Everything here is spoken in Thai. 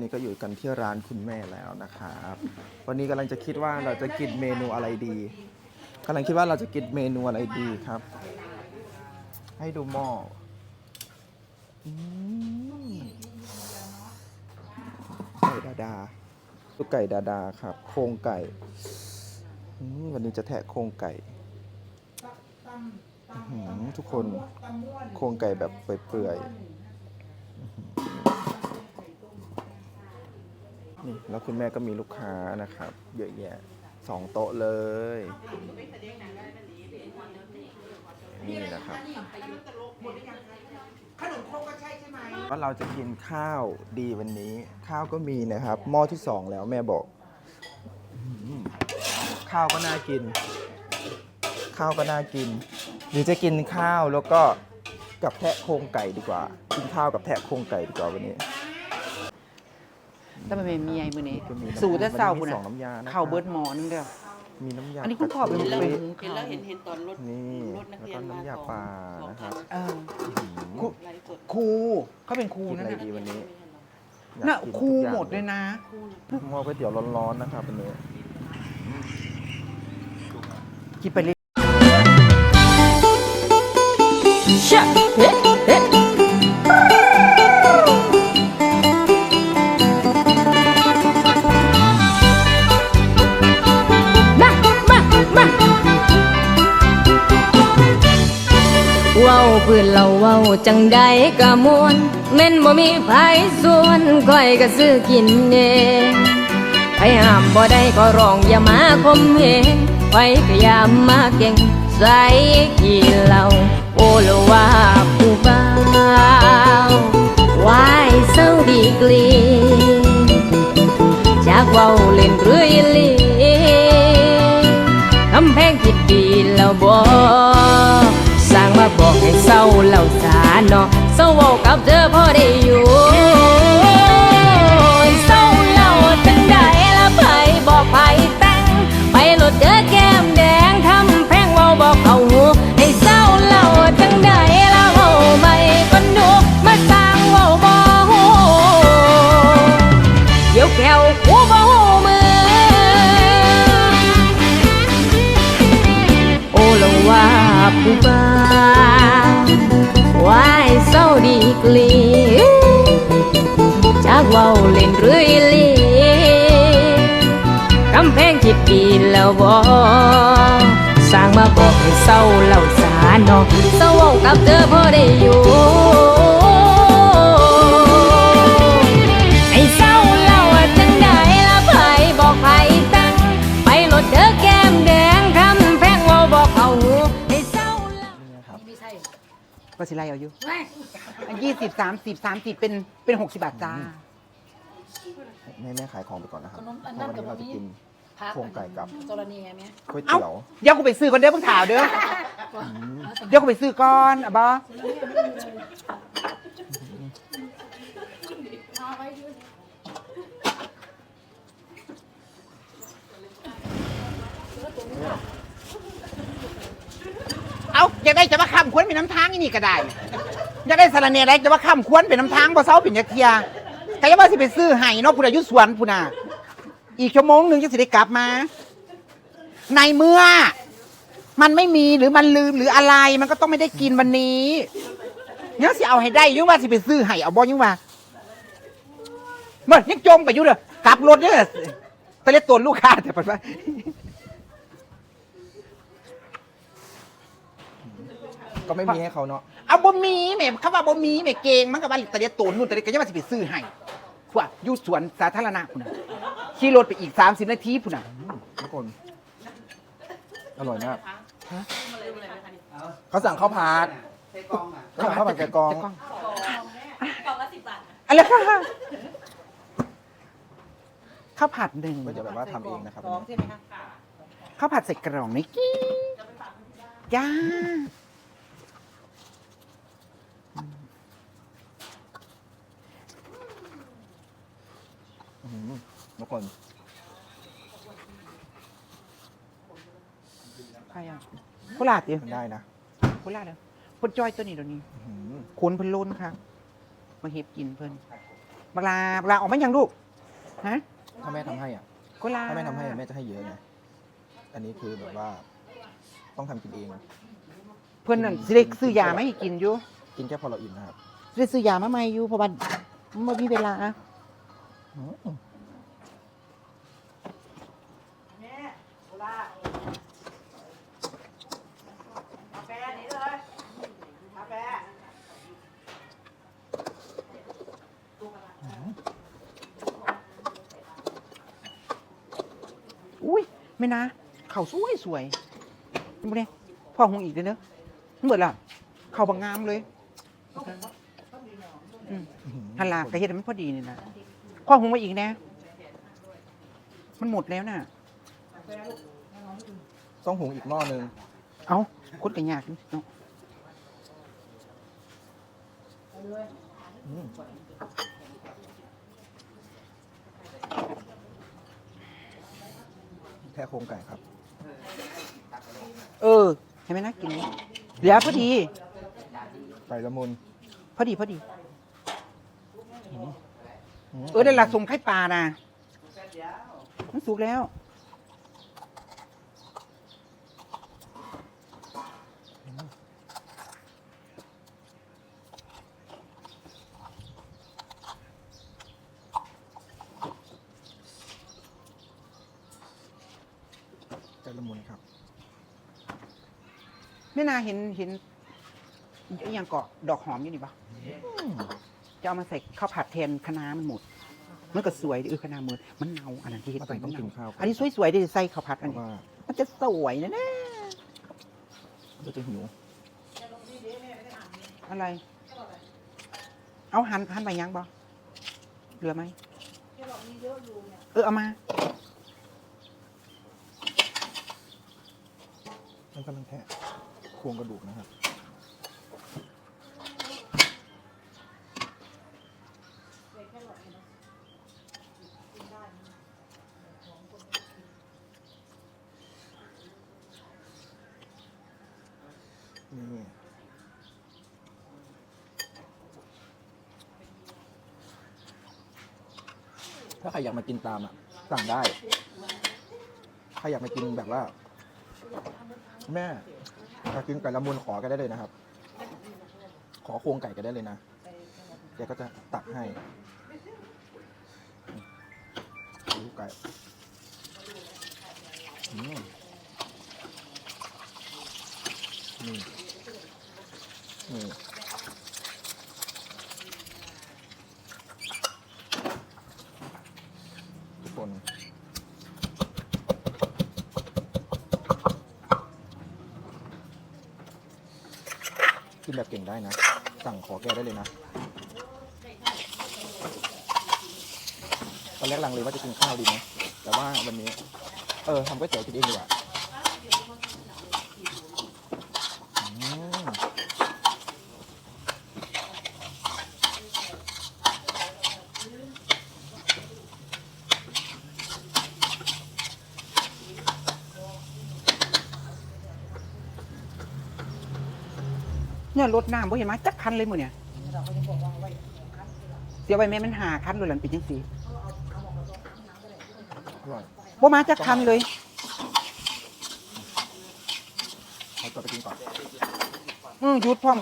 นี่ก็อยู่กันที่ร้านคุณแม่แล้วนะครับ วันนี้กำลังจะคิดว่าเราจะกินเมนูอะไรดีกำลังคิดว่าเราจะกินเมนูอะไรดีครับ ให้ดูหม้ออืมไก่ดาดาลูกไก่ดาดาครับ โครงไก่อืมวันนี้จะแทะโครงไก่อื้อหือทุกคนโครงไก่แบบเปื่อยๆ นี่แล้วคุณแม่ก็มีลูกค้านะครับ เยอะแยะสองโต๊ะเลยนี่นะครับขนมครกก็ใช่ใช่ไหมว่าเราจะกินข้าวดีวันนี้ ข้าวก็มีนะครับ หม้อที่สองแล้วแม่บอกอข้าวก็น่ากิน ข้าวก็น่ากิน หรือจะกินข้าวแล้วก็กับแทะโครงไก่ดีกว่า กินข้าวกับแทะโครงไก่ดีกว่าวันนี้ แต่มันเป็นเมียมือนี้ก็มีน้ำสูตรแต่เศร้าวันบุนี้ญมีสองน้ำยานะครับข้าวเบิร์ดหมอนึงเดียวมีน้ำยาอันนี้คุณพ่อเป็นกะเห็นแล้วทิเห็นแล้วเห็นเห็นตอนรถนี่รถนักแล้วเรียก็นมาน้ำยาสองปลาสองนะครับเอออื้อหือไลฟ์สดครูเขาเป็นครูกินนั่อะนไรน่ะดีวันนี้น่ะอยากกินครูทุกอย่างหมดเลยนะหม้อก๋วยเตี๋ยวร้อนๆนะครับวันนี้ กินไปเลย เว้าพื้นเราเว้าจังใดกะมวนแม่นบ่มีไผส่วนค่อยก็ซื้อกินเองไผห้ามบ่ได้ก็ร้องอย่ามาคมเหงไผก็ยามมาเก่งใส่กี่เหล่าโอละว่าผู้บ่าววายเศร้าดีกลีจากเว้าเล่นหรืออีลี กับเธอพอได้อยู่เศร้าเล่าจังใดละไผบอกไผแต่งไปหลดเด้อแก้มแดงทำแพงเว้าบอกเอาหูให้เศร้าเล่าจังใดละเว้าไม่คนดูมาสร้างเว้าบ่ฮู้เดี๋ยวแก้วกูบ่หูมือโอละว่าผู้บ้า วายเศร้าดีกลีจากเว้าเล่นหรืออีหลีกำแพงคิดดีนแล้วบ่สร้างมาบอกให้เศร้าเล่าสาเนาะเศร้าเว้ากับเธอพอได้อยู่ไอ้เศร้าเล่าจังใดละไผบอกไผตั้งไปรถเด้อแก ก็สิไลเอาอยู่ยี่สิบสามสิบสามสิบเป็นเป็นหกสิบบาทจ้าแม่แม่ขายของไปก่อนนะครับขนมอันเพนั้ราะนวันนี้เราจะกินพักโครงไก่กับจรณีไงแม่ก๋วยเอ้าเตี๋ยวเดี๋ยวกูไปซื้อก่อนเด้อเพิ่งถามเด้อเดี๋ยวกูไปซื้อก่อนอะบอ เอาอยากได้จะมาค้ำควรเป็นน้ำทางอีนี่ก็ได้อยากได้สารเนอะไรจะมาค้ำควรเป็นน้ำทางบ่เซาเป็นยักเทียใครว่าสิไปซื้อไห้เนาะผู้ใดอยุสวนผู้น่ะอีกชั่วโมงหนึ่งจะสิได้กลับมา ในเมื่อ มันไม่มีหรือมันลืมหรืออะไรมันก็ต้องไม่ได้กินวันนี้เนี่ยสิเอาให้ได้ยังว่าสิไปซื้อไห้เอาบ่ยังว่าเมื่ยังจมไปอยู่เด้อกลับรถเนี่ยตะเล็ดตัวลูกค้าแต่ปัดว่า ก็ไม่มีให้เขาเนาะเอาบ่มีแหม่คำว่าบ่มีแหม่เก่งมันก็ว่าตะเลียตูนนู่นตะเลียก็ยังว่าสิไปซื้อให้พวกอยู่สวนสาธารณะพุ่นน่ะขี่รถไปอีก 30 นาทีพุ่นน่ะทุกคน อร่อยมากเขาสั่งข้าวผัดเขาสั่งข้าวผัดแกงกองกล่องละ10บาทอะไรคะข้าวผัดหนึ่งก็จะแบบว่าทำเองนะครับข้าวผัดใส่กล่องนี่กี้จ้า อื้อหือ ทุกคนใครอะโคราชเดียวมันได้นะโคราชเดียวเพิ่นจอยตัวนี้เดี๋ยวนี้อื้อหือคนเพิ่นล้นค่ะมาเฮ็บกินเพิ่นบักลาบักลาออกมายังลูกฮะถ้าแม่ทำให้อะก็ลาถ้าแม่ทำให้อะแม่จะให้เยอะไงอันนี้คือแบบว่า ต้องทำกินเอง เพื่อนนั่นสิได้ซื้อยามาให้กินอยู่กินแค่พอเราอิ่มนะครับสิได้ซื้อยามาใหม่อยู่เพราะว่ามันบ่มีเวลา อืมอุ้ยไม่นะเข่าสวยสวยนี่บ่เนี่ยพ่อหงอีกเด้อเนอะมันเบิดละเข่าบางงามเลยฮันลากระเฮ็ดมันพอดีนี่นะ พ่อหงมาอีกแน่มันหมดแล้วน่ะ ต้องหุงอีกหม้อนึงเอาคนกันยากนี่เนาะอืมแค่โครงไก่ครับ เออเห็นไหมนะกินเหลือพอดี ไก่ละมุน พอดี พอดีม เออได้หลักส่งไข่ปลานะมันสุกแล้วไก่ละมุนครับไม่นาเห็นเห็นอหย่างเกาะดอกหอมอยู่นี่ปะ จะเอามาใส่ข้าวผัดแทนคะน้ามันหมดมันก็สวยดิเออคะน้ามือมันเนาอันนั้นที่เห็นไปต้มัองนกินเนาข้าวอันนี้สวยๆดิใส่ข้าวผัดเพอันราะนี้ว่ามันจะสวยนะแน่เดี๋ยวจะหิวอะไร เอาหันหันไปยังบ่เหลือไหมเออเอามามันกำลังแทะโครงกระดูกนะครับ นี่ ถ้าใครอยากมากินตามอะสั่งได้ ใครอยากมากินแบบว่า แม่อยากกินไก่ละมุนขอกันได้เลยนะครับ ขอโครงไก่กันได้เลยนะแกก็จะตักให้ไก่อืมนี่นี่ทุกคน กินแบบเก่งได้นะ สั่งขอแกได้เลยนะ ตอนแรกลังเลยว่าจะกินข้าวดีไหมแต่ว่าวันนี้ เออทำก๋วยเตี๋ยวกินเองดีกว่าอืม เนี่ยรถน้ำบ่เห็นไหมจักคันเลยมือเนี่ยเสียไว้แม่มันหาคันเลยหลังเป็นยังสีอร่อยบ่มาจักคันเลยเอาตัวไปกินก่อนอือหยุดพร้อม